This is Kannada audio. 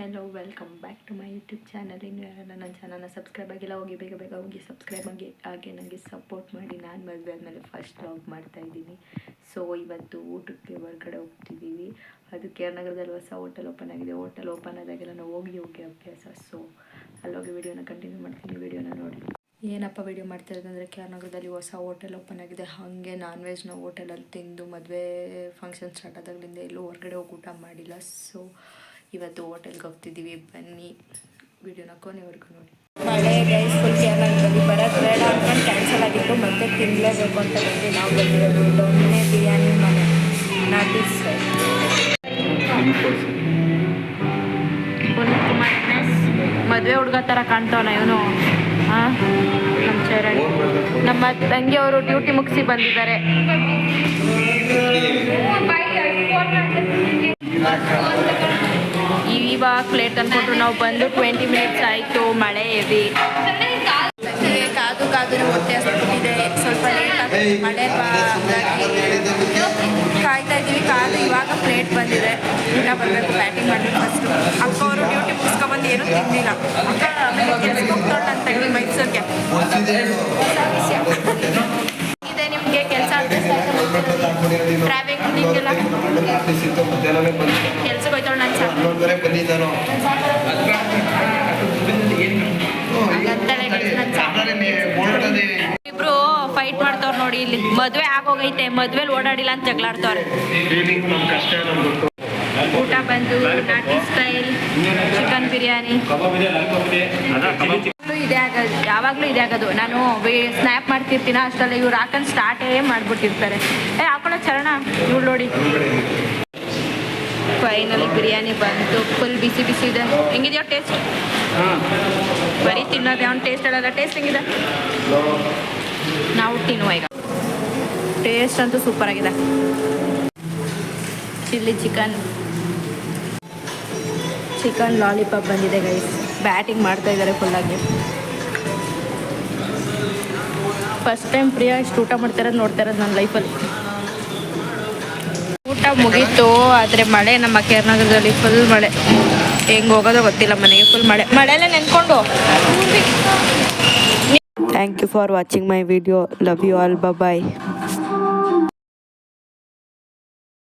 Hello welcome back to my YouTube channel ಇನ್ನು ಯಾರೆಲ್ಲ ನನ್ನ ಚಾನಲ್ನ ಸಬ್ಸ್ಕ್ರೈಬ್ ಆಗಿಲ್ಲ, ಹೋಗಿ ಬೇಗ ಬೇಗ ಹೋಗಿ ಸಬ್ಸ್ಕ್ರೈಬ್ ಆಗಿ, ಹಾಗೆ ನನಗೆ ಸಪೋರ್ಟ್ ಮಾಡಿ. ನಾನು ಮದುವೆ ಆದಮೇಲೆ ಫಸ್ಟ್ ವ್ಲಾಗ್ ಮಾಡ್ತಾ ಇದ್ದೀನಿ. ಸೊ ಇವತ್ತು ಊಟಕ್ಕೆ ಹೊರಗಡೆ ಹೋಗ್ತಿದ್ದೀವಿ. ಅದು ಕೇರ್ ನಗರದಲ್ಲಿ ಹೊಸ ಹೋಟೆಲ್ ಓಪನ್ ಆಗಿದೆ. ಹೋಟೆಲ್ ಓಪನ್ ಆದಾಗೆಲ್ಲ ನಾವು ಹೋಗಿ ಹೋಗಿ ಅಭ್ಯಾಸ. ಸೊ ಅಲ್ಲೋಗಿ ವಿಡಿಯೋನ ಕಂಟಿನ್ಯೂ ಮಾಡ್ತೀನಿ. ವಿಡಿಯೋನ ನೋಡಿ. ಏನಪ್ಪ ವಿಡಿಯೋ ಮಾಡ್ತಾ ಇರೋದಂದರೆ ಕೆ ಆರ್ ನಗರದಲ್ಲಿ ಹೊಸ ಹೋಟೆಲ್ ಓಪನ್ ಆಗಿದೆ. ಹಾಗೆ ನಾನ್ ವೆಜ್ನ ಹೋಟೆಲಲ್ಲಿ ತಿಂದು ಮದುವೆ ಫಂಕ್ಷನ್ ಸ್ಟಾರ್ಟ್ ಆದಾಗಲಿಂದ ಎಲ್ಲೂ ಹೊರಗಡೆ ಹೋಗಿ ಊಟ ಮಾಡಿಲ್ಲ. ಸೊ ಇವತ್ತು ಹೋಟೆಲ್ಗೆ ಹೋಗ್ತಿದ್ದೀವಿ. ಬನ್ನಿ. ವಿಡಿಯೋನ ಕೊನೆವರೆಗೂ ನೋಡಿ. ಮಳೆ ಗೈಸ್ ಫುಲ್ ಕೇರಳದಲ್ಲಿ ಬರೋದು ಬೇಡ ಅಂದ್ಕೊಂಡು ಕ್ಯಾನ್ಸಲ್ ಆಗಿತ್ತು. ಮತ್ತೆ ತಿನ್ನಲೇಬೇಕು ಅಂತ ಬಂದು ನಾವು ಬಂದಿರೋದು ಡೊಮ್ಮೆ ಬಿರಿಯಾನಿ ಮನೆ. ನಾಟಿ ಪುನೀತ್ ಕುಮಾರ್ ಮದುವೆ ಹುಡುಗ ಥರ ಕಾಣ್ತಾವನ ಇವನು. ಹಾಂ ನಮ್ಮ ಚರಣ್. ನಮ್ಮ ತಂಗಿ ಅವರು ಡ್ಯೂಟಿ ಮುಗಿಸಿ ಬಂದಿದ್ದಾರೆ. ಇವಾಗ ಪ್ಲೇಟ್ ಅನ್ಕೊಂಡ್ರು ನಾವು ಬಂದು ಟ್ವೆಂಟಿ ಮಿನಿಟ್ಸ್ ಆಯಿತು ಮಳೆ ಹೆವಿ ಕಾದು ಕಾದು ಹೊಟ್ಟೆ ಇದೆ ಸ್ವಲ್ಪ ಲೇಟ್ ಮಳೆ ಬಾ ಕಾಯ್ತಾ ಇದ್ದೀವಿ ಕಾದು ಇವಾಗ ಪ್ಲೇಟ್ ಬಂದಿದೆ. ಈಗ ಬರಬೇಕು ಬ್ಯಾಟಿಂಗ್ ಮಾಡಬೇಕು ಫಸ್ಟು ಅಕ್ಕ ಅವರು ಡ್ಯೂಟಿ ಮುಗಿಸ್ಕೊಬಂದು ಏನೂ ತಿಂದಿಲ್ಲ. ಅಕ್ಕ ಆಮೇಲೆ ಕೆಲಸ ಹೋಗ್ತಾಳೆ ಅಂತ ಹೇಳಿ ಮೈಸೂರಿಗೆ. ಕೆಲ್ಸಕ್ಕೆ ಹೋಯ್ತಾಳೆ ನನ್ನ ಇಬ್ರು ಫೈಟ್ ಮಾಡ್ತಾವ್ರ ನೋಡಿ ಇಲ್ಲಿ ಮದ್ವೆ ಆಗೋಗೈತೆ ಮದ್ವೆಲಿ ಓಡಾಡಿಲ್ಲ ಅಂತ ಜಗಳಾಡ್ತಾವ್ರೆ. ಊಟ ಬಂದು ನಾಟಿ ಸ್ಟೈಲ್ ಚಿಕನ್ ಬಿರಿಯಾನಿ ಇದೇ ಆಗೋದು ಯಾವಾಗಲೂ ಇದೇ ಆಗೋದು. ನಾನು ಸ್ನ್ಯಾಪ್ ಮಾಡ್ತಿರ್ತೀನ ಅಷ್ಟರಲ್ಲಿ ಇವ್ರು ಹಾಕೊಂಡು ಸ್ಟಾರ್ಟೇ ಮಾಡ್ಬಿಟ್ಟಿರ್ತಾರೆ. ಏ ಹಾಕೊಳ್ಳೋ ಚರಣ ಇವ್ರು ನೋಡಿ. ಫೈನಲಿ ಬಿರಿಯಾನಿ ಬಂತು. ಫುಲ್ ಬಿಸಿ ಬಿಸಿ ಇದೆ. ಹೆಂಗಿದೆಯೋ ಟೇಸ್ಟ್ ಬರೀ ತಿನ್ನೋದು ಅವ್ನು ಟೇಸ್ಟ್ ಹೇಳಲ್ಲ ಟೇಸ್ಟ್ ಹೆಂಗಿದೆ? ನಾವು ತಿನ್ನುವ ಈಗ. ಟೇಸ್ಟ್ ಅಂತೂ ಸೂಪರ್ ಆಗಿದೆ. ಚಿಲ್ಲಿ ಚಿಕನ್ ಚಿಕನ್ ಲಾಲಿಪಾಪ್ ಬಂದಿದೆ ಗೈಸ್ ಬ್ಯಾಟಿಂಗ್ ಮಾಡ್ತಾ ಇದ್ದಾರೆ ಫುಲ್ಲಾಗಿ ಫಸ್ಟ್ ಟೈಮ್ ಪ್ರಿಯಾ ಇಷ್ಟು ಊಟ ಮಾಡ್ತಾ ಇರೋದು ನೋಡ್ತಾ ಇರೋದು ನನ್ನ ಲೈಫಲ್ಲಿ ಊಟ ಮುಗೀತು, ಆದರೆ ಮಳೆ ನಮ್ಮ ಕೇರ್ನಗರದಲ್ಲಿ ಫುಲ್ ಮಳೆ. ಹೆಂಗೆ ಹೋಗೋದೋ ಗೊತ್ತಿಲ್ಲ ಮನೆಗೆ ಫುಲ್ ಮಳೆ. ಮಳೆಯಲ್ಲೇ ನೆನ್ಕೊಂಡು thank you for watching my video love you all bye